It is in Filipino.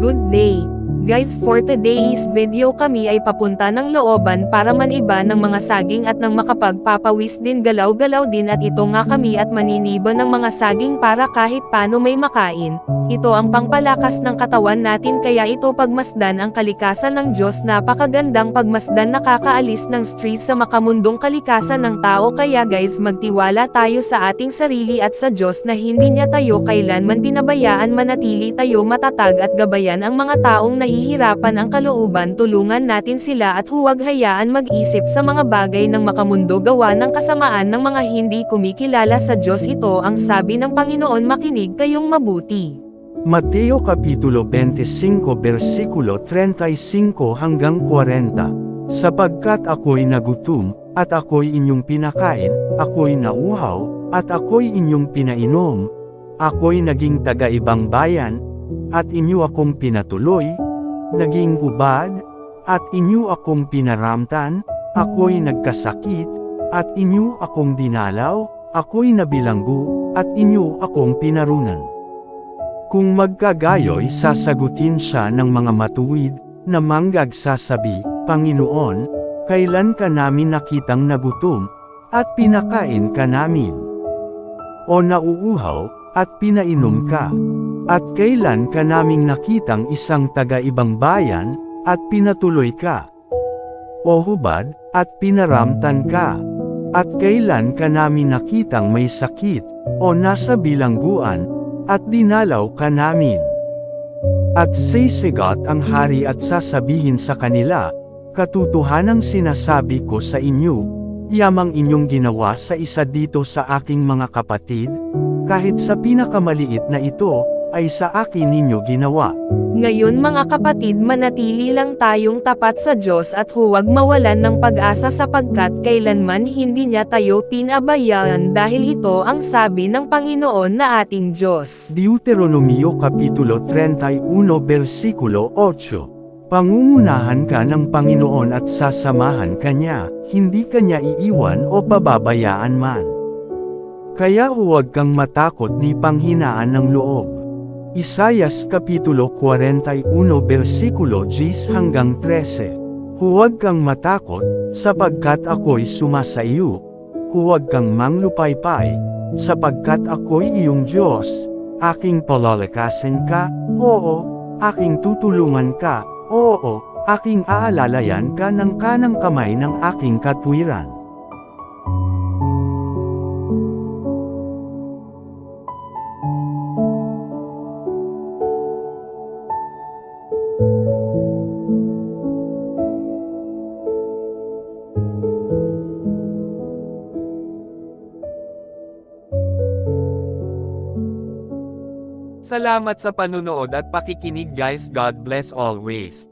Good day! Guys for today's video kami ay papunta ng looban para maniba ng mga saging at ng makapagpapawis din galaw-galaw din at ito nga kami at maniniba ng mga saging para kahit paano may makain. Ito ang pangpalakas ng katawan natin kaya ito pagmasdan ang kalikasan ng Diyos napakagandang pagmasdan nakakaalis ng stress sa makamundong kalikasan ng tao kaya guys magtiwala tayo sa ating sarili at sa Diyos na hindi niya tayo kailanman binabayaan manatili tayo matatag at gabayan ang mga taong nahihirapan ang kalooban tulungan natin sila at huwag hayaan mag-isip sa mga bagay ng makamundo gawa ng kasamaan ng mga hindi kumikilala sa Diyos ito ang sabi ng Panginoon makinig kayong mabuti. Mateo Kapitulo 25 versikulo 35 hanggang 40. Sapagkat ako'y nagutom, at ako'y inyong pinakain, ako'y nauhaw, at ako'y inyong pinainom, ako'y naging taga-ibang bayan, at inyo akong pinatuloy, naging hubad, at inyo akong pinaramtan, ako'y nagkasakit, at inyo akong dinalaw, ako'y nabilanggo, at inyo akong pinarunan. Kung magkagayoy sasagutin siya ng mga matuwid, na manggag sasabi, Panginoon, kailan ka namin nakitang nagutom, at pinakain ka namin? O nauuhaw, at pinainom ka? At kailan ka naming nakitang isang taga-ibang bayan, at pinatuloy ka? O hubad, at pinaramtan ka? At kailan ka namin nakitang may sakit, o nasa bilangguan, at dinalaw ka namin. At sisigat ang hari at sasabihin sa kanila, Katutuhanang sinasabi ko sa inyo, yamang inyong ginawa sa isa dito sa aking mga kapatid, kahit sa pinakamaliit na ito, ay sa akin ninyo ginawa. Ngayon mga kapatid manatili lang tayong tapat sa Diyos at huwag mawalan ng pag-asa sapagkat kailanman hindi niya tayo pinabayaan dahil ito ang sabi ng Panginoon na ating Diyos. Deuteronomio Kapitulo 31 versikulo 8 Pangungunahan ka ng Panginoon at sasamahan ka niya, hindi ka niya iiwan o pababayaan man. Kaya huwag kang matakot ni panghinaan ng loob. Isayas Kapitulo 41 versikulo 10 hanggang 13 Huwag kang matakot, sapagkat ako'y sumasa iyo. Huwag kang manglupaypay, sapagkat ako'y iyong Diyos. Aking palalakasin ka, oo, aking tutulungan ka, oo, aking aalalayan ka ng kanang kamay ng aking katwiran. Salamat sa panunood at pakikinig guys God bless always.